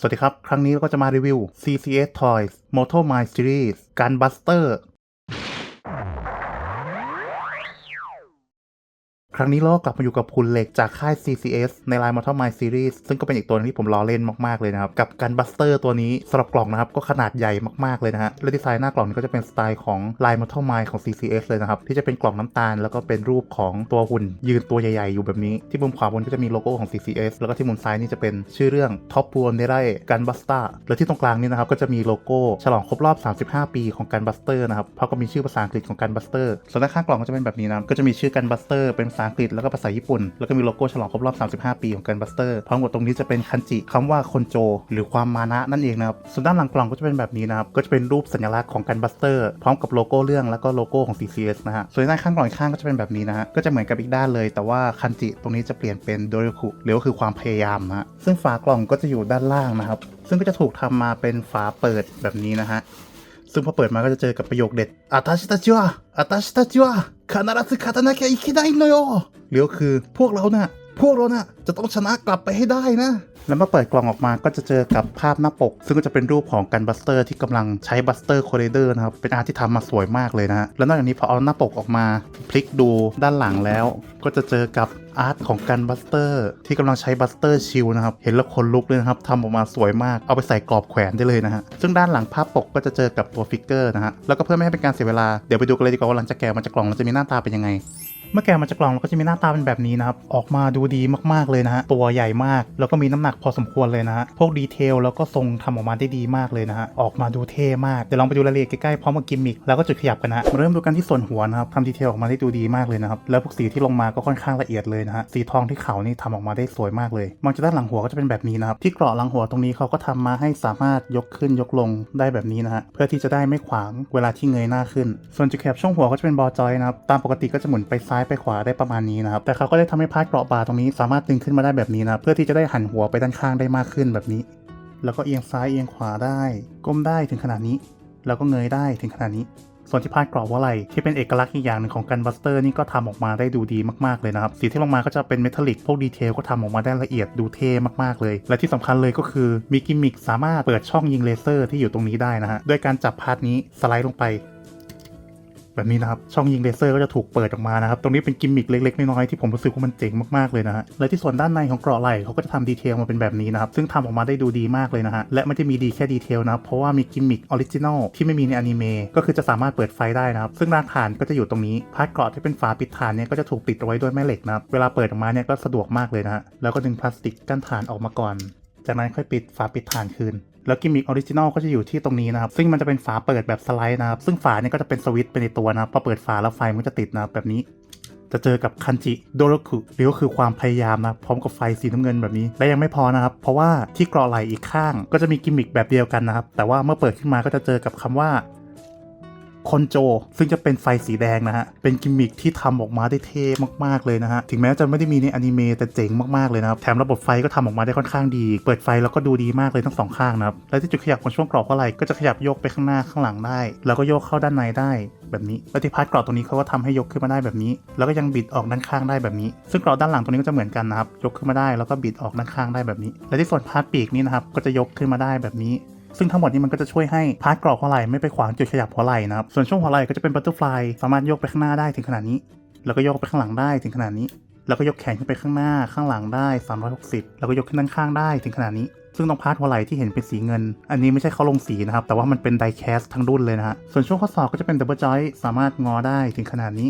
สวัสดีครับ ครั้งนี้เราก็จะมารีวิว CCS Toys Moto My Series Gun Buster ครั้งนี้เราก็กลับมาอยู่กับคุณเหล็กจากค่าย CCS ในลาย Moto My Series ซึ่งก็เป็นอีกตัวหนึงที่ผมรอเล่นมากๆเลยนะครับ กับ Gun Buster ตัวนี้สำหรับกล่องนะครับ ก็ขนาดใหญ่มากๆเลยนะฮะและดีไซน์หน้ากล่องนี้ก็จะเป็นสไตล์ของลาย Moto My ของ CCS เลยนะครับ ที่จะเป็นกล่องน้ำตาล แล้วก็เป็นรูปของตัวหุ่นยืนตัวใหญ่ๆ อยู่แบบนี้ ที่มุมขวาบนก็จะมีโลโก้ของ CCS แล้วก็ที่มุมซ้ายนี่จะเป็นชื่อเรื่อง Top w o r n e r a Gun Buster และที่ตรงกลางนี่นะครับก็จะมีโลโก้ฉลองครบรอบ 35 ปีของ Gun Buster นะครับเพราะก็มีชื่อภาษาอังกฤษของ Gun Buster ส่วนด้านข้างกล่องก็จะเป็นแบบนี้นะก็จะมีชื่อ Gun Buster เป็นภาษาอังกฤษแล้วก็ภาษาญี่ปุ่น แล้วก็มีโลโก้ฉลองครบรอบ 35 ปีของ Gun Buster พร้อมกับตรงนี้จะเป็นคันจิคำว่าคนโจ หรือความมานะนั่นเองนะครับส่วนด้านหลังกล่องก็จะเป็นแบบนี้นะครับก็จะเป็นรูปสัญลักษณ์ของ Gun Buster พร้อมกับโลโก้เรื่องแล้วก็โลโก้ของ CCS นะฮะส่วนด้านข้างกล่องข้างก็จะเป็นแบบนี้นะฮะก็จะเหมือนกับอีกด้านเลย แต่ว่าคันจิตรงนี้จะเปลี่ยนเป็นโดริคุหรือก็คือความพยายามนะฮะซึ่งฝากล่องก็จะอยู่ด้านล่างนะครับซึ่งก็จะถูกทำมาเป็นฝาเปิดแบบนี้นะฮะซึ่งพอเปิดมาก็จะเจอกับประโยคเด็ดอาตาชิตาจิวะอาตาชิตาจิวะ คานารัสึคาตานาเกะอิคิไดโนโยหรือก็คือ พวกเราน่ะ พวกเราน่ะจะต้องชนะกลับไปให้ได้นะ แล้วเมื่อเปิดกล่องออกมาก็จะเจอกับภาพหน้าปก ซึ่งก็จะเป็นรูปของกันบัสเตอร์ที่กำลังใช้บัสเตอร์โคเรเดอร์นะครับ เป็นอาร์ตที่ทำมาสวยมากเลยนะแล้วนอกจากนี้พอเอาหน้าปกออกมา พลิกดูด้านหลังแล้ว ก็จะเจอกับอาร์ตของกันบัสเตอร์ที่กำลังใช้บัสเตอร์ชิลนะครับ เห็นแล้วขนลุกเลยนะครับทำออกมาสวยมากเอาไปใส่กรอบแขวนได้เลยนะฮะซึ่งด้านหลังภาพปกก็จะเจอกับตัวฟิกเกอร์นะฮะแล้วก็เพื่อไม่ให้เป็นการเสียเวลาเดี๋ยวไปดูกันเลยดีกว่าว่าหลังจากแกะมาจากกล่องแล้วจะมีหน้าตาเป็นยังไง เมื่อแกะมาจากกล่องเราก็จะมีหน้าตาเป็นแบบนี้นะครับ ออกมาดูดีมากๆเลยนะฮะ ตัวใหญ่มาก แล้วก็มีน้ำหนักพอสมควรเลยนะฮะ พวกดีเทลแล้วก็ทรงทำออกมาได้ดีมากเลยนะฮะ ออกมาดูเท่มาก เดี๋ยวลองไปดูรายละเอียดใกล้ๆพร้อมกับกิมมิคแล้วก็จุดขยับกันนะฮะมาเริ่มดูกันที่ส่วนหัวนะครับทำดีเทลออกมาได้ดูดีมากเลยนะครับ แล้วพวกสีที่ลงมาก็ค่อนข้างละเอียดเลยนะฮะ สีทองที่เขานี่ทำออกมาได้สวยมากเลย มองจากด้านหลังหัวก็จะเป็นแบบนี้นะครับ ที่เกราะหลังหัวตรงนี้เขาก็ทำมาให้สามารถยกขึ้นยกลงได้แบบนี้นะฮะ เพื่อที่จะได้ไม่ขวางเวลาที่เงยหน้าขึ้น ส่วนจุดขยับช่วงหัวก็จะเป็นบอจอยนะครับ ตามปกติก็จะหมุนไปซ้ายไปขวาได้ประมาณนี้นะครับ แต่เขาก็ได้ทำให้พาร์ทเกราะบ่าตรงนี้สามารถดึงขึ้นมาได้แบบนี้นะ เพื่อที่จะได้หันหัวไปด้านข้างได้มากขึ้นแบบนี้ แล้วก็เอียงซ้ายเอียงขวาได้ ก้มได้ถึงขนาดนี้ แล้วก็เงยได้ถึงขนาดนี้ ส่วนที่พาดกรอบว่าไหลที่เป็นเอกลักษณ์อีกอย่างหนึ่งของกันบัสเตอร์นี่ก็ทำออกมาได้ดูดีมากๆเลยนะครับ สีที่ลงมาก็จะเป็นเมทัลลิกพวกดีเทลก็ทำออกมาได้ละเอียดดูเท่มากๆเลย และที่สำคัญเลยก็คือมีกิมมิคสามารถเปิดช่องยิงเลเซอร์ที่อยู่ตรงนี้ได้นะฮะด้วยการจับพาร์ทนี้สไลด์ลงไป แบบนี้นะครับ ช่องยิงเลเซอร์ก็จะถูกเปิดออกมานะครับ ตรงนี้เป็นกิมมิคเล็กๆน้อยๆที่ผมรู้สึกว่ามันเจ๋งมากๆเลยนะฮะ และที่ส่วนด้านในของเกราะไหล่เขาก็จะทำดีเทลมาเป็นแบบนี้นะครับ ซึ่งทำออกมาได้ดูดีมากเลยนะฮะ และไม่ได้มีดีแค่ดีเทลนะครับ เพราะว่ามีกิมมิคออริจินอลที่ไม่มีในอนิเมะ ก็คือจะสามารถเปิดไฟได้นะครับ ซึ่งรากฐานก็จะอยู่ตรงนี้ พาร์ทเกราะที่เป็นฝาปิดฐานเนี่ยก็จะถูกปิดไว้ด้วยแม่เหล็กนะครับ เวลาเปิดออกมาเนี่ยก็สะดวกมากเลยนะฮะ แล้วก็ดึงพลาสติกกั้นฐานออกมาก่อน จากนั้นค่อยปิดฝาปิดฐานคืน แล้วกิมมิคออริจินอลก็จะอยู่ที่ตรงนี้นะครับ ซึ่งมันจะเป็นฝาเปิดแบบสไลด์นะครับ ซึ่งฝาเนี่ยก็จะเป็นสวิตช์ไปในตัวนะพอเปิดฝาแล้วไฟมันจะติดนะแบบนี้ จะเจอกับคันจิโดรคุหรือก็คือความพยายามนะพร้อมกับไฟสีน้ำเงินแบบนี้ และยังไม่พอนะครับ เพราะว่าที่เกราะไหลอีกข้าง ก็จะมีกิมมิคแบบเดียวกันนะครับ แต่ว่าเมื่อเปิดขึ้นมาก็จะเจอกับคำว่า คอนโจ ซึ่งจะเป็นไฟสีแดงนะฮะ เป็นกิมมิคที่ทำออกมาได้เท่มาก ๆ เลยนะฮะ ถึงแม้จะไม่ได้มีในอนิเมะแต่เจ๋งมาก ๆ เลยนะครับ แถมระบบไฟก็ทำออกมาได้ค่อนข้างดี เปิดไฟแล้วก็ดูดีมากเลยทั้งสองข้างนะครับ และที่จุดขยับของช่วงกรอบเพราะอะไรก็จะขยับโยกไปข้างหน้าข้างหลังได้ แล้วก็โยกเข้าด้านในได้แบบนี้และที่พาร์ทกรอบตรงนี้เขาก็ทำให้ยกขึ้นมาได้แบบนี้ แล้วก็ยังบิดออกด้านข้างได้แบบนี้ ซึ่งกรอบด้านหลังตรงนี้ก็จะเหมือนกันนะครับ ยกขึ้นมาได้แล้วก็บิดออกด้านข้างได้แบบนี้ และที่ส่วนพาร์ทปีกนี้นะครับ ก็จะยกขึ้นมาได้แบบนี้ ซึ่งทั้งหมดนี้มันก็จะช่วยให้พาร์ทกรอบหัวไหล่ไม่ไปขวางจุดขยับหัวไหล่นะครับ ส่วนช่วงหัวไหล่ก็จะเป็นบัตเตอร์ฟลายสามารถโยกไปข้างหน้าได้ถึงขนาดนี้ แล้วก็โยกไปข้างหลังได้ถึงขนาดนี้ แล้วก็ยกแขนขึ้นไปข้างหน้าข้างหลังได้ 360 แล้วก็ยกขึ้นด้านข้างได้ถึงขนาดนี้ ซึ่งตรงพาร์ทหัวไหล่ที่เห็นเป็นสีเงิน อันนี้ไม่ใช่เขาลงสีนะครับ แต่ว่ามันเป็นไดแคสทั้งรุ่นเลยนะฮะ ส่วนช่วงข้อศอกก็จะเป็นดับเบิลจอยสามารถงอได้ถึงขนาดนี้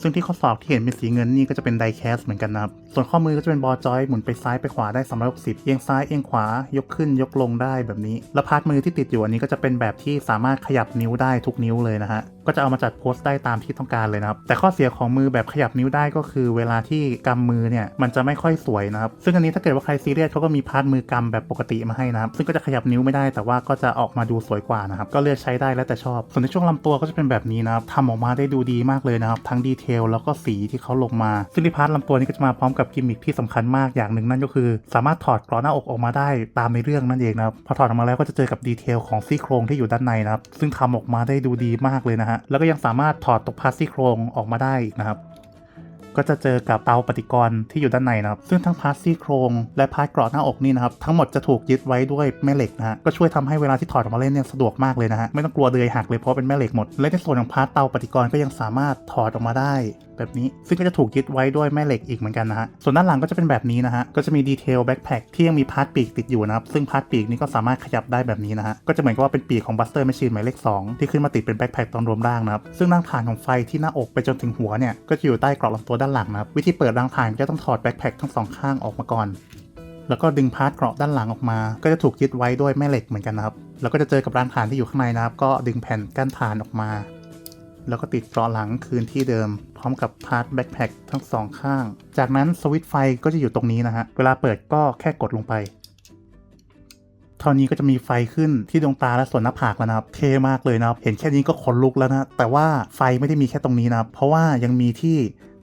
ซึ่งที่ข้อศอกที่เห็นเป็นสีเงินนี่ก็จะเป็นไดแคสเหมือนกันนะครับ ส่วนข้อมือก็จะเป็นบอจอยหมุนไปซ้ายไปขวาได้ 360 เอียงซ้ายเอียงขวายกขึ้นยกลงได้แบบนี้ และพาร์ทมือที่ติดอยู่อันนี้ก็จะเป็นแบบที่สามารถขยับนิ้วได้ทุกนิ้วเลยนะฮะ ก็จะเอามาจัดโพสต์ได้ตามที่ต้องการเลยนะครับ แต่ข้อเสียของมือแบบขยับนิ้วได้ก็คือ เวลาที่กำมือเนี่ยมันจะไม่ค่อยสวยนะครับ ซึ่งอันนี้ถ้าเกิดว่าใครซีเรียสเขาก็มีพาร์ทมือกำแบบปกติมาให้นะครับ ซึ่งก็จะขยับนิ้วไม่ได้ แต่ว่าก็จะออกมาดูสวยกว่านะครับ ก็เลือกใช้ได้แล้วแต่ชอบ ส่วนในช่วงลำตัวก็จะเป็นแบบนี้นะครับทำออกมาได้ดูดีมากเลยนะครับ ทั้งดีเทลแล้วก็สีที่เขาลงมา ซึ่งที่พาร์ทลำตัวนี้ก็จะมาพร้อมกับกิมมิคที่สำคัญมากอย่างหนึ่งนั่นก็คือ สามารถถอดกรอหน้าอกออกมาได้ตามในเรื่องนั่นเองนะครับพอถอดออกมาแล้วก็จะเจอกับดีเทลของซี่โครงที่อยู่ด้านในนะครับซึ่งทำออกมาได้ดูดีมากเลยนะฮะแล้วก็ยังสามารถถอดตกพาร์ทซี่โครงออกมาได้อีกนะครับ ก็จะเจอกับเตาปฏิกรณ์ที่อยู่ด้านในนะครับ ซึ่งทั้งพาร์ทซี่โครงและพาร์ทเกราะหน้าอกนี่นะครับ ทั้งหมดจะถูกยึดไว้ด้วยแม่เหล็กนะฮะก็ช่วยทำให้เวลาที่ถอดออกมาเล่นเนี่ยสะดวกมากเลยนะฮะไม่ต้องกลัวเดรยหักเลยเพราะเป็นแม่เหล็กหมดและในส่วนของพาร์ทเตาปฏิกรณ์ก็ยังสามารถถอดออกมาได้ แบบนี้ ซึ่งก็จะถูกยึดไว้ด้วยแม่เหล็กอีกเหมือนกันนะฮะ ส่วนด้านหลังก็จะเป็นแบบนี้นะฮะ ก็จะมีดีเทลแบ็คแพคที่ยังมีพาร์ทปีกติดอยู่นะครับ ซึ่งพาร์ทปีกนี้ก็สามารถขยับได้แบบนี้นะฮะ ก็จะเหมือนกับว่าเป็นปีกของบัสเตอร์แมชชีนหมายเลข2ที่ขึ้นมาติดเป็นแบ็คแพคตอนรวมร่างนะครับ ซึ่งรางฐานของไฟที่หน้าอกไปจนถึงหัวเนี่ย ก็จะอยู่ใต้กรอบลำตัวด้านหลังนะครับ วิธีเปิดรางฐานก็ต้องถอดแบ็คแพคทั้งสองข้างออกมาก่อนแล้วก็ดึงพาร์ทเกราะด้านหลังออกมา ก็จะถูกยึดไว้ด้วยแม่เหล็กเหมือนกันนะครับ แล้วก็จะเจอกับรางฐานที่อยู่ข้างในนะครับ ก็ดึงแผ่นกั้นฐานออกมา แล้วก็ติดเกรอหลังคืนที่เดิม พร้อมกับพาร์ทแบ็คแพคทั้งสองข้าง จากนั้นสวิตช์ไฟก็จะอยู่ตรงนี้นะฮะ เวลาเปิดก็แค่กดลงไปเท่านี้ก็จะมีไฟขึ้นที่ดวงตาและส่วนหน้าผากแล้วนะครับ เท่มากเลยนะครับ เห็นแค่นี้ก็ขนลุกแล้วนะ แต่ว่าไฟไม่ได้มีแค่ตรงนี้นะครับ เพราะว่ายังมีที่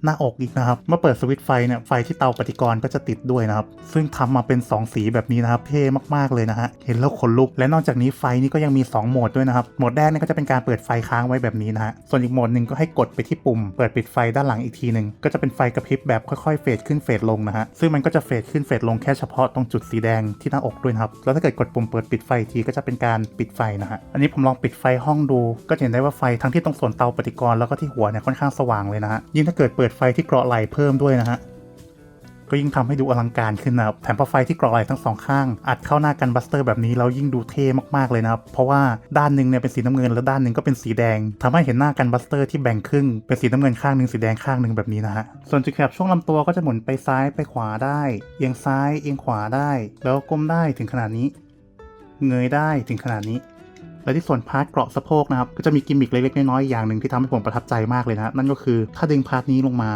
หน้าอกอีกนะครับ เมื่อเปิดสวิตช์ไฟเนี่ยไฟที่เตาปฏิกรณ์ก็จะติดด้วยนะครับ ซึ่งทำมาเป็น 2 สีแบบนี้นะครับเท่มากๆเลยนะฮะเห็นแล้วขนลุก และนอกจากนี้ไฟนี่ก็ยังมี 2 โหมดด้วยนะครับโหมดแรกเนี่ยก็จะเป็นการเปิดไฟค้างไว้แบบนี้นะฮะส่วนอีกโหมดหนึ่งก็ให้กดไปที่ปุ่ม เปิดปิดไฟด้านหลังอีกทีหนึ่งก็จะเป็นไฟกระพริบแบบค่อยๆเฟดขึ้นเฟดลงนะฮะซึ่งมันก็จะเฟดขึ้นเฟดลงแค่เฉพาะตรงจุดสีแดงที่หน้าอกด้วยนะครับแล้วถ้าเกิดกดปุ่มเปิดปิดไฟทีก็จะเป็นการปิดไฟนะฮะอันนี้ผมลองปิดไฟห้องดู ก็เห็นได้ว่าไฟทั้งที่ตรงส่วนเตาปฏิกรณ์แล้วก็ที่หัวเนี่ยค่อนข้างสว่างเลยนะฮะยิ่งถ้าเกิดเปิดไฟที่เกราะไหลเพิ่มด้วยนะฮะ ก็ยิ่งทำให้ดูอลังการขึ้นนะครับ แถมพอไฟที่เกราะไหลทั้งสองข้าง อัดเข้าหน้ากันบัสเตอร์แบบนี้แล้วยิ่งดูเท่มากๆเลยนะครับ เพราะว่าด้านหนึ่งเนี่ยเป็นสีน้ำเงินแล้วด้านหนึ่งก็เป็นสีแดงทำให้เห็นหน้ากันบัสเตอร์ที่แบ่งครึ่งเป็นสีน้ำเงินข้างหนึ่งสีแดงข้างหนึ่งแบบนี้นะฮะ ส่วนจุดแคบช่วงลำตัวก็จะหมุนไปซ้ายไปขวาได้ เอียงซ้ายเอียงขวาได้ แล้วก้มได้ถึงขนาดนี้ เงยได้ถึงขนาดนี้ และที่ส่วนพาร์ทเกราะสะโพกนะครับก็จะมีกิมมิคเล็กๆน้อยๆอย่างหนึ่งที่ทำให้ผมประทับใจมากเลยนะฮะนั่นก็คือถ้าดึงพาร์ทนี้ลงมา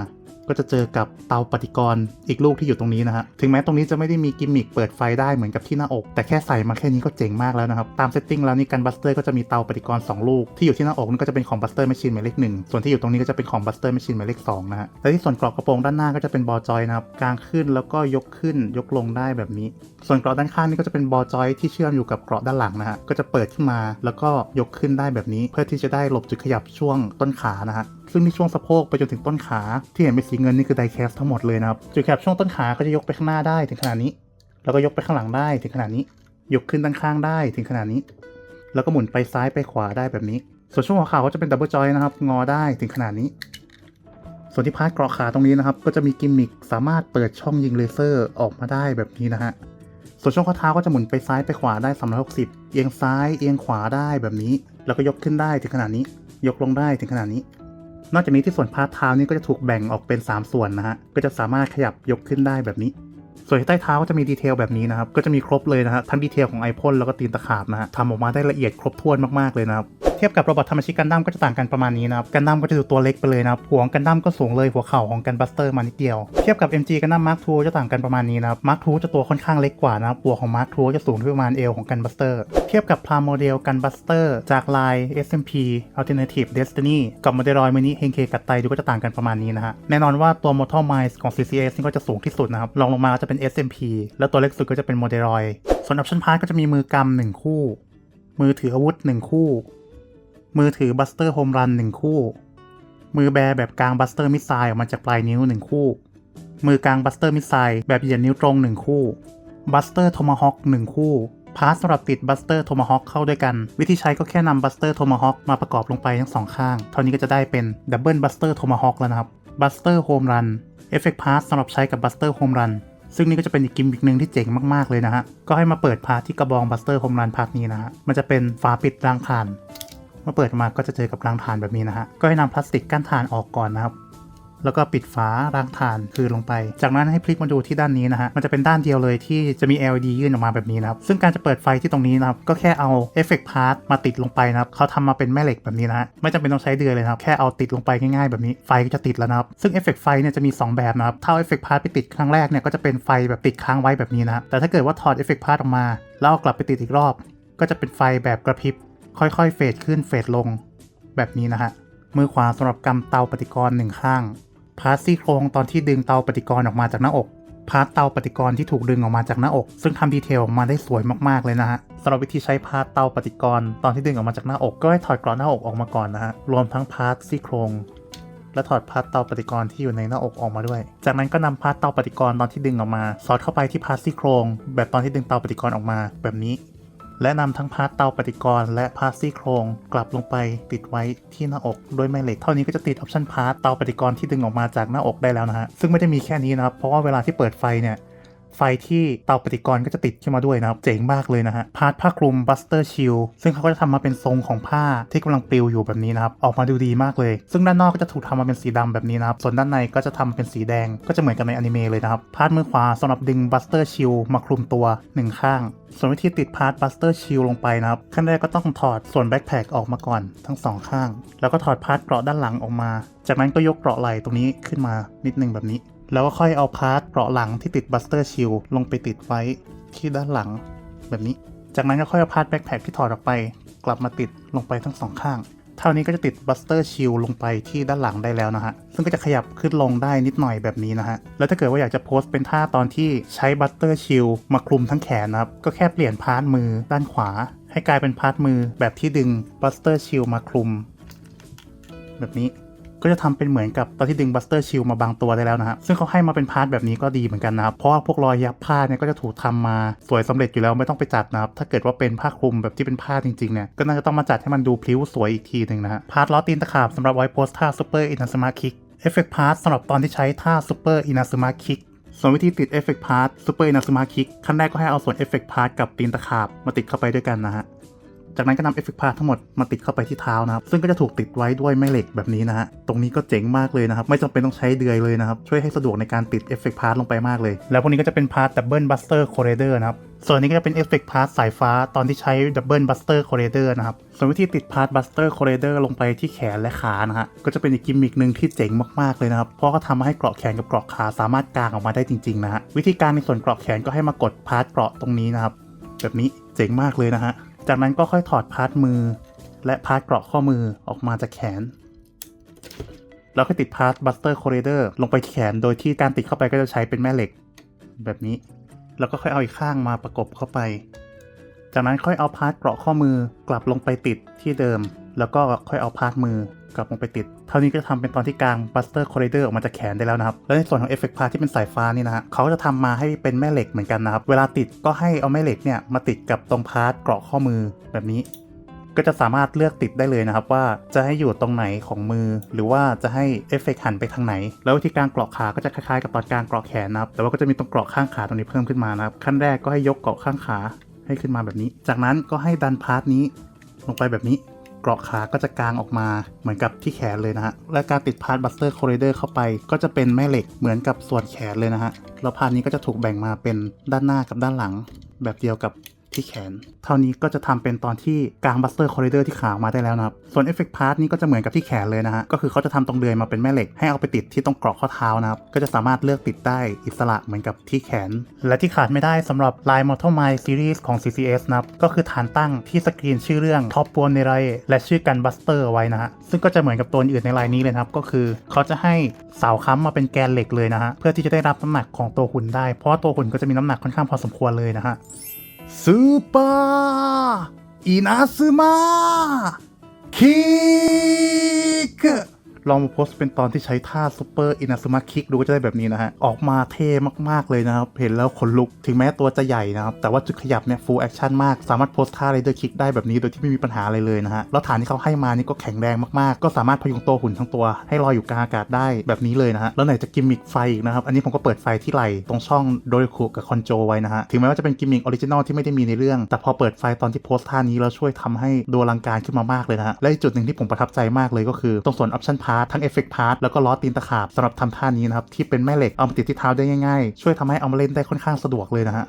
ก็จะเจอกับเตาปฏิกรณ์อีกลูกที่อยู่ตรงนี้นะฮะ ถึงแม้ตรงนี้จะไม่ได้มีกิมมิคเปิดไฟได้เหมือนกับที่หน้าอก แต่แค่ใส่มาแค่นี้ก็เจ๋งมากแล้วนะครับ ตามเซตติ้งแล้วนี่กันบัสเตอร์ก็จะมีเตาปฏิกรณ์2ลูก ที่อยู่ที่หน้าอกนี่นก็จะเป็นของบัสเตอร์แมชชีนหมายเลขหนึ่งส่วนที่อยู่ตรงนี้ก็จะเป็นของบัสเตอร์แมชชีนหมายเลขสองนะฮะและที่ส่วนกรอบกระโปรงด้านหน้าก็จะเป็นบอจอยนะครับกางขึ้นแล้วก็ยกขึ้นยกลงได้แบบนี้ ส่วนเกราะด้านข้างนี่ก็จะเป็นบอจอยที่เชื่อมอยู่กับเกราะด้านหลังนะฮะก็จะเปิดขึ้นมาแล้วก็ยกขึ้นได้แบบนี้ เพื่อที่จะได้หลบจุดขยับช่วงต้นขานะฮะ ซึ่งที่ช่วงสะโพกไปจนถึงต้นขา ที่เห็นเป็นสีเงินนี่คือไดแคสทั้งหมดเลยนะครับจุดขยับช่วงต้นขาก็จะยกไปข้างหน้าได้ถึงขนาดนี้ แล้วก็ยกไปข้างหลังได้ถึงขนาดนี้ ยกขึ้นด้านข้างได้ถึงขนาดนี้ แล้วก็หมุนไปซ้ายไปขวาได้แบบนี้ ส่วนช่วงหัวเข่าก็จะเป็นดับเบิลจอยนะครับงอได้ถึงขนาดนี้ ส่วนที่พาร์ทเกราะขาตรงนี้นะครับ ก็จะมีกิมมิคสามารถเปิดช่องยิงเลเซอร์ออกมาได้แบบนี้นะฮะส่วนช่วงข้อเท้าก็จะหมุนไปซ้ายไปขวาได้ 360 เอียงซ้ายเอียงขวาได้แบบนี้ แล้วก็ยกขึ้นได้ถึงขนาดนี้ ยกลงได้ถึงขนาดนี้ นอกจากนี้ที่ส่วนพาร์ทเท้านี่ก็จะถูกแบ่งออกเป็น 3 ส่วนนะฮะ ก็จะสามารถขยับยกขึ้นได้แบบนี้ ส่วนที่ใต้เท้าก็จะมีดีเทลแบบนี้นะครับ ก็จะมีครบเลยนะฮะทั้งดีเทลของไอพ่นแล้วก็ตีนตะขาบนะฮะทำออกมาได้ละเอียดครบถ้วนมากๆเลยนะครับ เทียบกับโรบอทธรรมชิกันดั้มก็จะต่างกันประมาณนี้นะครับกันดั้มก็จะดูตัวเล็กไปเลยนะครับหัวของกันดั้มก็สูงเลยหัวเข่าของกันบัสเตอร์มานิดเดียวเทียบกับ MG กันดั้มมาร์คทูจะต่างกันประมาณนี้นะครับมาร์คทูจะตัวค่อนข้างเล็กกว่านะครับหัวของมาร์คทูจะสูงที่ประมาณเอวของกันบัสเตอร์เทียบกับพาโมเดลกันบัสเตอร์จากลาย SMP Alternative Destiny กับโมเดลรอยมินิเฮงเคกัตไตดูก็จะต่างกันประมาณนี้นะฮะแน่นอนว่าตัว Mortal Minds ของ CCS นี่ก็จะสูงที่สุดนะครับรองลงมาก็จะเป็น SMP แล้วตัวเล็กสุดก็จะเป็นโมเดลรอยส่วน Option Part ก็จะมีมือกำหนึ่งคู่ มือถืออาวุธหนึ่งคู่ มือถือบัสเตอร์โฮมรันหนึ่งคู่ มือแบแบบกลางบัสเตอร์มิสไซล์ออกมาจากปลายนิ้วหนึ่งคู่ มือกลางบัสเตอร์มิสไซล์แบบเหยียดนิ้วตรงหนึ่งคู่ บัสเตอร์โทมาฮอคหนึ่งคู่ พาร์ทสำหรับติดบัสเตอร์โทมาฮอคเข้าด้วยกัน วิธีใช้ก็แค่นำบัสเตอร์โทมาฮอคมาประกอบลงไปทั้งสองข้าง เท่านี้ก็จะได้เป็นดับเบิลบัสเตอร์โทมาฮอคแล้วนะครับบัสเตอร์โฮมรันเอฟเฟกต์พาร์ทสำหรับใช้กับบัสเตอร์โฮมรันซึ่งนี่ก็จะเป็นอีกกิมมิกหนึ่งที่เจ๋งมาก ๆ เลยนะฮะ ก็ให้มาเปิดพาร์ทที่กระบองบัสเตอร์โฮมรันพาร์ทนี้นะฮะ มันจะเป็นฝาปิดรางผ่าน มื่อเปิดมาก็จะเจอกับรางฐานแบบนี้นะฮะ ก็ให้นำพลาสติกกั้นฐานออกก่อนนะครับ แล้วก็ปิดฝารางฐานคืนลงไป จากนั้นให้พลิกมาดูที่ด้านนี้นะฮะ มันจะเป็นด้านเดียวเลยที่จะมี LED ยื่นออกมาแบบนี้นะครับ ซึ่งการจะเปิดไฟที่ตรงนี้นะครับ ก็แค่เอาเอฟเฟกต์พาร์ทมาติดลงไปนะครับ เขาทำมาเป็นแม่เหล็กแบบนี้นะฮะ ไม่จำเป็นต้องใช้เดือยเลยนะครับ แค่เอาติดลงไปง่ายๆแบบนี้ ไฟก็จะติดแล้วนะครับ ซึ่งเอฟเฟกต์ไฟเนี่ยจะมี 2 แบบนะครับ ถ้าเอฟเฟกต์พาร์ทไปติดครั้งแรกเนี่ยก็จะเป็นไฟแบบติดค้างไว้แบบนี้นะแต่ถ้าเกิดว่าถอดเอฟเฟกต์พาร์ทออกมาแล้วกลับไปติดอีกรอบก็จะเป็นไฟแบบกระพริบ ค่อยๆ เฟดขึ้นเฟดลง แบบนี้นะฮะ มือขวาสำหรับกำเตาปฏิกรณ์หนึ่งข้าง พาร์ทซี่โครงตอนที่ดึงเตาปฏิกรณ์ออกมาจากหน้าอก พาร์ทเตาปฏิกรณ์ที่ถูกดึงออกมาจากหน้าอก ซึ่งทำดีเทลออกมาได้สวยมากๆเลยนะฮะสำหรับวิธีใช้พาร์ทเตาปฏิกรณ์ตอนที่ดึงออกมาจากหน้าอกก็ให้ถอดกราะหน้าอกออกมาก่อนนะฮะ รวมทั้งพาร์ทซี่โครงและถอดพาร์ทเตาปฏิกรณ์ที่อยู่ในหน้าอกออกมาด้วย จากนั้นก็นำพาร์ทเตาปฏิกรณ์ตอนที่ดึงออกมา สอดเข้าไปที่พาร์ทซี่โครง แบบตอนที่ดึงเตาปฏิกรณ์ออกมา แบบนี้ และนำทั้งพาร์ตเตาปฏิกรณ์และพาร์ทซี่โครงกลับลงไปติดไว้ที่หน้าอกด้วยแม่เหล็ก เท่านี้ก็จะติดออปชั่นพาร์ตเตาปฏิกรณ์ที่ดึงออกมาจากหน้าอกได้แล้วนะฮะซึ่งไม่ได้มีแค่นี้นะครับเพราะว่าเวลาที่เปิดไฟเนี่ย ไฟที่เตาปฏิกรณ์ก็จะติดขึ้นมาด้วยนะครับ เจ๋งมากเลยนะฮะ พาร์ทผ้าคลุมบัสเตอร์ชิลซึ่งเขาก็จะทำมาเป็นทรงของผ้าที่กำลังปลิวอยู่แบบนี้นะครับ ออกมาดูดีมากเลย ซึ่งด้านนอกก็จะถูกทำมาเป็นสีดำแบบนี้นะครับ ส่วนด้านในก็จะทำเป็นสีแดง ก็จะเหมือนกันในอนิเมะเลยนะครับ พาร์ทมือขวาสำหรับดึงบัสเตอร์ชิลมาคลุมตัวหนึ่งข้าง ส่วนวิธีติดพาร์ทบัสเตอร์ชิลลงไปนะครับ ขั้นแรกก็ต้องถอดส่วนแบ็คแพคออกมาก่อนทั้งสองข้าง แล้วก็ถอดพาร์ทเกราะด้านหลังออกมา จากนั้นก็ยกเกราะไหล่ตรงนี้ขึ้นมานิดนึงแบบนี้ แล้วก็ค่อยเอาพาร์ทเกราะหลังที่ติดบัสเตอร์ชิลลงไปติดไว้ที่ด้านหลังแบบนี้ จากนั้นก็ค่อยเอาพาร์ทแบ็คแพคที่ถอดออกไป กลับมาติดลงไปทั้งสองข้าง เท่านี้ก็จะติดบัสเตอร์ชิลลงไปที่ด้านหลังได้แล้วนะฮะ ซึ่งก็จะขยับขึ้นลงได้นิดหน่อยแบบนี้นะฮะ แล้วถ้าเกิดว่าอยากจะโพสต์เป็นท่าตอนที่ใช้บัสเตอร์ชิลมาคลุมทั้งแขนนะครับ ก็แค่เปลี่ยนพาร์ทมือด้านขวา ให้กลายเป็นพาร์ทมือแบบที่ดึงบัสเตอร์ชิลมาคลุม แบบนี้ ก็จะทำเป็นเหมือนกับตอนที่ดึงบัสเตอร์ชิลมาบางตัวได้แล้วนะครับซึ่งเขาให้มาเป็นพาร์ทแบบนี้ก็ดีเหมือนกันนะครับเพราะว่าพวกรอยยับผ้าเนี่ยก็จะถูกทำมาสวยสำเร็จอยู่แล้วไม่ต้องไปจัดนะครับถ้าเกิดว่าเป็นผ้าคลุมแบบที่เป็นผ้าจริงๆเนี่ยก็น่าจะต้องมาจัดให้มันดูพลิ้วสวยอีกทีหนึ่งนะฮะพาร์ทล้อตีนตะขาบสำหรับไว้โพสท่าซูเปอร์อินาซึมะคิกเอฟเฟกต์พาร์ทสำหรับตอนที่ใช้ท่าซูเปอร์อินาซึมะคิกส่วนวิธีติดเอฟเฟกต์พาร์ทซูเปอร์อินาซึมะคิกขั้นแรกก็ให้เอาส่วนเอฟเฟกต์พาร์ทกับตีนตะขาบมาติดเข้าไปด้วยกันนะฮะ จากนั้นก็นำเอฟเฟกต์พาทั้งหมดมาติดเข้าไปที่เท้านะครับ ซึ่งก็จะถูกติดไว้ด้วยแม่เหล็กแบบนี้นะฮะ ตรงนี้ก็เจ๋งมากเลยนะครับ ไม่จำเป็นต้องใช้เดือยเลยนะครับ ช่วยให้สะดวกในการติดเอฟเฟกต์พาทลงไปมากเลย แล้วพวกนี้ก็จะเป็นพาร์ทดับเบิลบัสเตอร์โคเรเดอร์นะครับ ส่วนนี้ก็จะเป็นเอฟเฟกต์พาร์ทสายฟ้าตอนที่ใช้ดับเบิลบัสเตอร์โคเรเดอร์นะครับ ส่วนวิธีติดพาร์ทบัสเตอร์โคเรเดอร์ลงไปที่แขนและขานะฮะ ก็จะเป็นอีกกิมมิคหนึ่งที่เจ๋งมากๆเลยนะครับ เพราะก็ทำให้เกราะแขนกับเกราะขาสามารถกางออกมาได้จริงๆนะฮะ วิธีการในส่วนเกราะแขนก็ให้มากดพาร์ทเกราะตรงนี้นะครับแบบนี้เจ๋งมากเลยนะฮะ จากนั้นก็ค่อยถอดพาร์ทมือ และพาร์ทเกราะข้อมือออกมาจากแขน แล้วก็ติดพาร์ทบัสเตอร์โคเรเดอร์ลงไปที่แขน โดยที่การติดเข้าไปก็จะใช้เป็นแม่เหล็ก แบบนี้ แล้วก็ค่อยเอาอีกข้างมาประกบเข้าไป จากนั้นค่อยเอาพาร์ทเกราะข้อมือกลับลงไปติดที่เดิม แล้วก็ค่อยเอาพาร์ทมือ กลับลงไปติด เท่านี้ก็จะทำเป็นตอนที่กลางบัสเตอร์โคเรเดอร์ออกมาจากแขนได้แล้วนะครับ และในส่วนของเอฟเฟกต์พาที่เป็นสายฟ้านี่นะฮะเขาก็จะทำมาให้เป็นแม่เหล็กเหมือนกันนะครับ เวลาติดก็ให้เอาแม่เหล็กเนี่ยมาติดกับตรงพาร์ทเกราะข้อมือแบบนี้ ก็จะสามารถเลือกติดได้เลยนะครับ ว่าจะให้อยู่ตรงไหนของมือ หรือว่าจะให้เอฟเฟกต์หันไปทางไหน แล้ววิธีการเกราะขา ก็จะคล้ายๆกับตอนการเกราะแขนนะครับ แต่ว่าก็จะมีตรงเกราะข้างขาตรงนี้เพิ่มขึ้นมานะครับ ขั้นแรกก็ให้ยกเกราะข้างขาให้ขึ้นมาแบบนี้ จากนั้นก็ให้ดันพาร์ทนี้ลงไปแบบนี้ เกราะขาก็จะกางออกมาเหมือนกับที่แขนเลยนะฮะ และการติดพาร์ทบัสเตอร์โคเรเดอร์เข้าไป ก็จะเป็นแม่เหล็กเหมือนกับส่วนแขนเลยนะฮะ แล้วพาร์ทนี้ก็จะถูกแบ่งมาเป็นด้านหน้ากับด้านหลัง แบบเดียวกับ ที่แขน เท่านี้ก็จะทำเป็นตอนที่กลางบัสเตอร์คอริเดอร์ที่ขาออกมาได้แล้วนะครับ ส่วนเอฟเฟกต์พาร์ทนี้ก็จะเหมือนกับที่แขนเลยนะฮะ ก็คือเขาจะทำตรงเดือยมาเป็นแม่เหล็กให้เอาไปติดที่ตรงกราะข้อเท้านะครับ ก็จะสามารถเลือกติดได้อิสระเหมือนกับที่แขน และที่ขาดไม่ได้สำหรับ Line Mortal Mind Series ของ CCS นะครับ ก็คือฐานตั้งที่สกรีนชื่อเรื่อง Top 1ในไรและชื่อกันบัสเตอร์ไว้นะฮะ ซึ่งก็จะเหมือนกับตัวอื่นในลายนี้เลยนะครับ ก็คือเขาจะให้เสาค้ำมาเป็นแกนเหล็กเลยนะฮะ เพื่อที่จะได้รับน้ำหนักของตัวหุ่นได้ เพราะว่าตัวหุ่นก็จะมีน้ำหนักค่อนข้างพอสมควรเลยนะฮะ スーパー稲妻キック。 ลองมาโพสเป็นตอนที่ใช้ท่าซูเปอร์อินาซึมะคิกดูก็จะได้แบบนี้นะฮะ ออกมาเท่มากๆเลยนะครับ เห็นแล้วขนลุก ถึงแม้ตัวจะใหญ่นะครับ แต่ว่าจุดขยับเนี่ยฟูลแอคชั่นมาก สามารถโพสท่าไรเดอร์คิกได้แบบนี้โดยที่ไม่มีปัญหาอะไรเลยนะฮะ แล้วฐานที่เขาให้มานี่ก็แข็งแรงมากๆ ก็สามารถพยุงตัวหุ่นทั้งตัว ให้ลอยอยู่กลางอากาศได้แบบนี้เลยนะฮะ แล้วไหนจะกิมมิคไฟอีกนะครับ อันนี้ผมก็เปิดไฟที่ไหลตรงช่องโดริคุกับคอนโจไว้นะฮะ ถึงแม้ว่าจะเป็นกิมมิคออริจินอลที่ไม่ได้มีในเรื่อง แต่พอเปิดไฟตอนที่โพสท่านี้แล้วช่วยทำให้ดูลังการขึ้นมามากเลยนะฮะและอีกจุดหนึ่งที่ผมประทับใจมากเลยก็คือตรงส่วนออปชั่นพาร์ททั้งเอฟเฟกต์พาร์ทแล้วก็ล้อตีนตะขาบสำหรับทำท่านี้นะครับ ที่เป็นแม่เหล็กเอามาติดที่เท้าได้ง่ายๆ ช่วยทำให้เอามาเล่นได้ค่อนข้างสะดวกเลยนะฮะ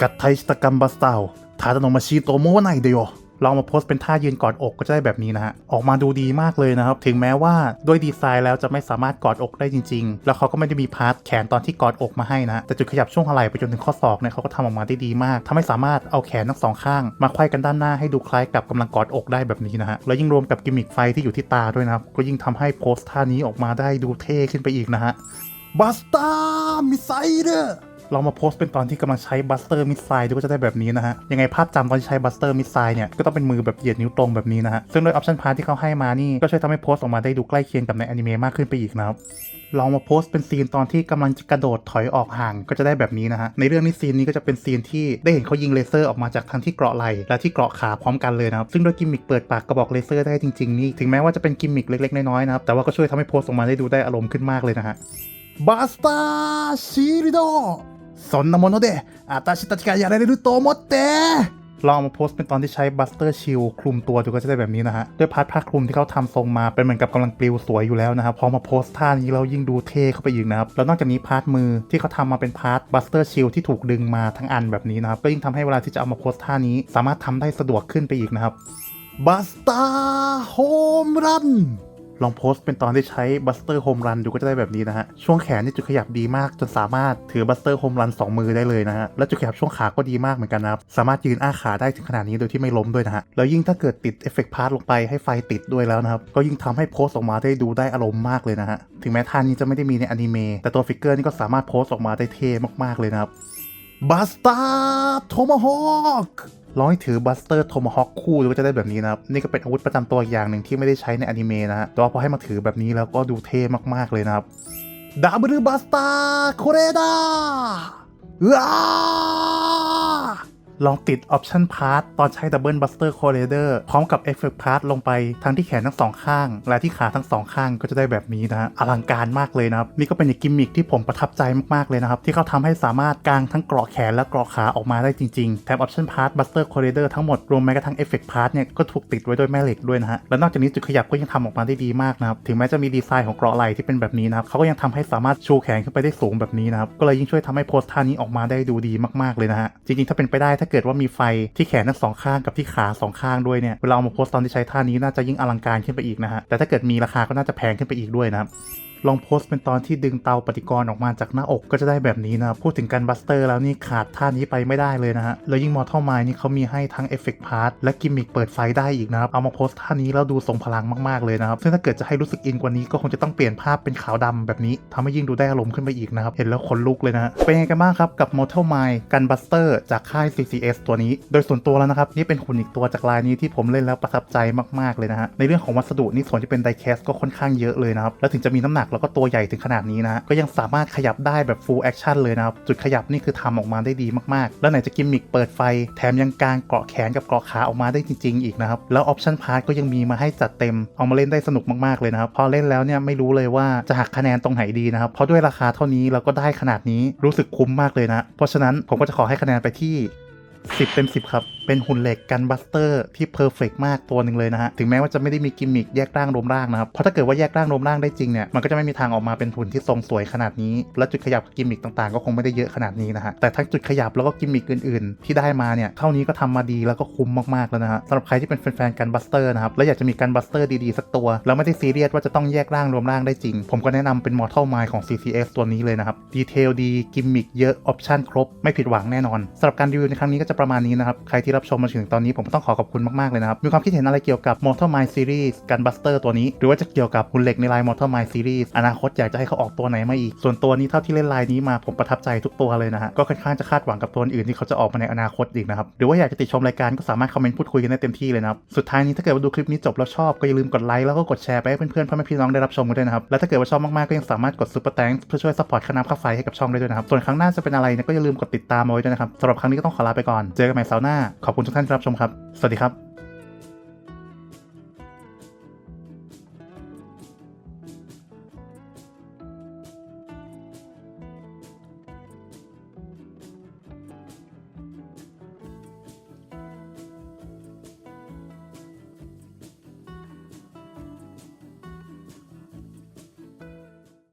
กัดไทสตกัมบัสเตาทาตโนมาชีโตโมไนเดียว ลองมาโพสต์เป็นท่ายืนกอดอกก็จะได้แบบนี้นะฮะออกมาดูดีมากเลยนะครับ ถึงแม้ว่าด้วยดีไซน์แล้วจะไม่สามารถกอดอกได้จริง ๆ แล้วเขาก็ไม่ได้มีพาร์ทแขนตอนที่กอดอกมาให้นะแต่จุดขยับช่วงไหล่ไปจนถึงข้อศอกเนี่ยเขาก็ทำออกมาได้ดีมากทำให้สามารถเอาแขนทั้งสองข้าง มาไขว้กันด้านหน้าให้ดูคล้ายกับกำลังกอดอกได้แบบนี้นะฮะแล้วยิ่งรวมกับกิมมิคไฟที่อยู่ที่ตาด้วยนะครับก็ยิ่งทำให้โพสต์ท่านี้ออกมาได้ดูเท่ขึ้นไปอีกนะฮะบัสตามิไซเดอร์ ลองมาโพสต์เป็นตอนที่กำลังใช้บัสเตอร์มิสไซล์ดูก็จะได้แบบนี้นะฮะ ยังไงภาพจำตอนที่ใช้บัสเตอร์มิสไซล์เนี่ย ก็ต้องเป็นมือแบบเหยียดนิ้วตรงแบบนี้นะฮะ ซึ่งโดยออปชันพาร์ทที่เขาให้มานี่ ก็ช่วยทำให้โพสต์ออกมาได้ดูใกล้เคียงกับในอนิเมะมากขึ้นไปอีกนะครับลองมาโพสต์เป็นซีนตอนที่กำลังจะกระโดดถอยออกห่างก็จะได้แบบนี้นะฮะ ในเรื่องนี้ซีนนี้ก็จะเป็นซีนที่ได้เห็นเขายิงเลเซอร์ออกมาจากทั้งที่เกราะไหล่และที่เกราะขาพร้อมกันเลยนะครับ ซึ่งโดยกิมมิคเปิดปากกระบอกเลเซอร์ได้จริงๆนี่ถึงแม้ว่าจะเป็นกิมมิคเล็กๆ น้อยๆนะครับ แต่ว่าก็ช่วยทำให้โพสต์ออกมาได้ดูได้อารมณ์ขึ้นมากเลยนะฮะบาสตาชิริโด そんなもので私たちがやられると思ってลองเอามาโพสต์เป็นตอนที่ใช้บัสเตอร์ชิลคลุมตัวดูก็จะได้แบบนี้นะฮะ ด้วยพาร์ทผ้าคลุมที่เขาทำทรงมาเป็นเหมือนกับกำลังปลิวสวยอยู่แล้วนะครับ พอมาโพสต์ท่านี้เรายิ่งดูเท่เข้าไปอีกนะครับ แล้วนอกจากนี้พาร์ทมือที่เขาทำมาเป็นพาร์ทบัสเตอร์ชิลที่ถูกดึงมาทั้งอันแบบนี้นะครับ ก็ยิ่งทำให้เวลาที่จะเอามาโพสต์ท่านี้ สามารถทำได้สะดวกขึ้นไปอีกนะครับบัสเตอร์โฮมรัน ลองโพสต์เป็นตอนที่ใช้บัสเตอร์โฮมรันดูก็จะได้แบบนี้นะฮะ ช่วงแขนนี่จุดขยับดีมากจนสามารถถือบัสเตอร์โฮมรัน2มือได้เลยนะฮะ และจุดขยับช่วงขาก็ดีมากเหมือนกันนะครับ สามารถยืนอ้าขาได้ถึงขนาดนี้โดยที่ไม่ล้มด้วยนะฮะ แล้วยิ่งถ้าเกิดติดเอฟเฟกต์พาร์ทลงไปให้ไฟติดด้วยแล้วนะครับ ก็ยิ่งทำให้โพสต์ออกมาได้ดูได้อารมณ์มากเลยนะฮะ ถึงแม้ท่านี้จะไม่ได้มีในอนิเมะ แต่ตัวฟิกเกอร์นี่ก็สามารถโพสต์ออกมาได้เท่มากๆเลยนะครับบัสเตอร์โทม h ฮอ k ลองให้ถือบัสเตอร์โทมฮอคคู่ดูก็จะได้แบบนี้นะครับนี่ก็เป็นอาวุธประจำตัวอีกอย่างหนึ่งที่ไม่ได้ใช้ในอนิเมะนะฮะแต่ว่าพอให้มาถือแบบนี้แล้วก็ดูเท่มากๆเลยนะครับดับเบิลบัสเตอร์โคเรดาอ้า ลองติดออปชันพาร์ตตอนใช้ดับเบิลบัสเตอร์โคเรเดอร์พร้อมกับเอฟเฟกต์พาร์ตลงไปทั้งที่แขนทั้งสองข้าง และที่ขาทั้งสองข้างก็จะได้แบบนี้นะฮะอลังการมากเลยนะครับ นี่ก็เป็นอีกกิมมิคที่ผมประทับใจมากๆเลยนะครับ ที่เขาทำให้สามารถกางทั้งเกราะแขนและเกราะขาออกมาได้จริงๆแถมออปชันพาร์ตบัสเตอร์โคเรเดอร์ทั้งหมดรวมแม้กระทั่งเอฟเฟกต์พาร์ตเนี่ยก็ถูกติดไว้ด้วยแม่เหล็กด้วยนะฮะและนอกจากนี้จุดขยับก็ยังทำออกมาได้ดีมากนะครับถึงแม้จะมีดีไซน์ของเกราะไหล่ที่เป็นแบบนี้นะครับเขาก็ยังทำให้สามารถชูแขนขึ้นไปได้สูงแบบนี้นะครับก็เลยยิ่งช่วยทำให้โพสท่านี้ออกมาได้ดูดีมากๆเลยนะฮะจริงๆถ้าเป็นไปได้ถ้าเกิดว่ามีไฟที่แขนทั้งสองข้างกับที่ขาสองข้างด้วยเนี่ยเวลาเอามาโพสตอนที่ใช้ท่านี้น่าจะยิ่งอลังการขึ้นไปอีกนะฮะแต่ถ้าเกิดมีราคาก็น่าจะแพงขึ้นไปอีกด้วยนะครับ ลองโพสต์เป็นตอนที่ดึงเตาปฏิกรณ์ออกมาจากหน้าอกก็จะได้แบบนี้นะพูดถึงการบัสเตอร์แล้วนี่ขาดท่านี้ไปไม่ได้เลยนะฮะแล้วยิ่งมอเท l ไมนี่เขามีให้ทั้งเอฟเฟกต์พาร์ทและกิมมิคเปิดไฟได้อีกนะครับเอามาโพสต์ท่านี้แล้วดูทรงพลังมากๆเลยนะครับซึ่งถ้าเกิดจะให้รู้สึกอินกว่านี้ก็คงจะต้องเปลี่ยนภาพเป็นขาวดำแบบนี้ทำให้ยิ่งดูได้อารมณ์ขึ้นไปอีกนะครับเห็นแล้วขนลุกเลยนะเป็นยังไงกันบ้างครับกับ Mortal Mind กันบัสเตอร์จากค่าย CCS ตัวนี้ โดยส่วนตัวแล้วนะครับนี่เป็นหุ่นอีกตัวจากลายนี้ที่ผมเล่นแล้วประทับใจมากๆเลยนะฮะในเรื่องของวัสดุนี่ส่วนที่เป็นไดแคสก็ค่อนข้างเยอะเลยนะครับแล้วถึงจะมีน้ำหนักแล้วก็ตัวใหญ่ถึงขนาดนี้นะก็ยังสามารถขยับได้แบบ full action เลยนะครับ จุดขยับนี่คือทำออกมาได้ดีมากๆ แล้วไหนจะกิมมิคเปิดไฟ แถมยังกางเกาะแขนกับเกาะขาออกมาได้จริง ๆ อีกนะครับ แล้วออปชั่นพาร์ทก็ยังมีมาให้จัดเต็ม เอามาเล่นได้สนุกมากๆเลยนะครับ พอเล่นแล้วเนี่ยไม่รู้เลยว่าจะหักคะแนนตรงไหนดีนะครับ เพราะด้วยราคาเท่านี้เราก็ได้ขนาดนี้รู้สึกคุ้มมากเลยนะ เพราะฉะนั้นผมก็จะขอให้คะแนนไปที่ 10 เต็ม 10 ครับ เป็นหุ่นเหล็กกันบัสเตอร์ที่เพอร์เฟกมากตัวหนึ่งเลยนะฮะ ถึงแม้ว่าจะไม่ได้มีกิมมิคแยกร่างรวมร่างนะครับ เพราะถ้าเกิดว่าแยกร่างรวมร่างได้จริงเนี่ย มันก็จะไม่มีทางออกมาเป็นหุ่นที่ทรงสวยขนาดนี้ และจุดขยับกิมมิคต่างๆ ก็คงไม่ได้เยอะขนาดนี้นะฮะ แต่ทั้งจุดขยับแล้วก็กิมมิคอื่นๆ ที่ได้มาเนี่ยเท่านี้ก็ทำมาดีแล้วก็คุ้มมากๆแล้วนะฮะสำหรับใครที่เป็นแฟนๆกันบัสเตอร์นะครับและอยากจะมีกันบัสเตอร์ดีๆสักตัวแล้วไม่ได้ซีเรียสว่าจะต้องแยกร่างรวมร่างได้จริง ผมก็แนะนำเป็น Mortal Mind ของ CCS ตัวนี้เลยนะครับดีเทลดีกิมมิคเยอะออปชั่นครบไม่ผิดหวังแน่นอนสำหรับการรีวิวในครั้งนี้ก็จะประมาณนี้นะครับ ใครที่รับชมมาถึงตอนนี้ผมต้องขอขอบคุณมาก ๆ เลยนะครับ มีความคิดเห็นอะไรเกี่ยวกับ Mortal Mind Series กันบัสเตอร์ตัวนี้ หรือว่าจะเกี่ยวกับหุ่นเหล็กในไลาย Mortal Mind Series อนาคตอยากจะให้เขาออกตัวไหนมาอีก ส่วนตัวนี้เท่าที่เล่นไลายนี้มาผมประทับใจทุกตัวเลยนะฮะก็ค่อนข้างจะคาดหวังกับตัวอื่นที่เขาจะออกมาในอนาคตอีกนะครับหรือว่าอยากจะติดชมรายการก็สามารถคอมเมนต์พูดคุยกันได้เต็มที่เลยนะครับสุดท้ายนี้ถ้าเกิดว่าดูคลิปนี้จบแล้วชอบก็อย่าลืมกดไลค์แล้วก็กดแชร์ไปให้เพื่อนๆพ่อแม่พี่น้องได้รับชมกันด้วยนะครับและถ้าเกิดว่าชอบมากๆก็ยังสามารถกดซุปเปอร์แตงเพื่อช่วยซัพพอร์ตค่าน้ำค่าไฟให้กับช่องได้ด้วยนะครับส่วนครั้งหน้าจะเป็นอะไรเนี่ยก็อย่าลืมกดติดตามเอาไว้ด้วยนะครับสำหรับครั้งนี้ก็ต้องขอลาไปก่อน เจอกันใหม่เสาร์หน้า ขอบคุณทุกท่านที่รับชมครับ สวัสดีครับ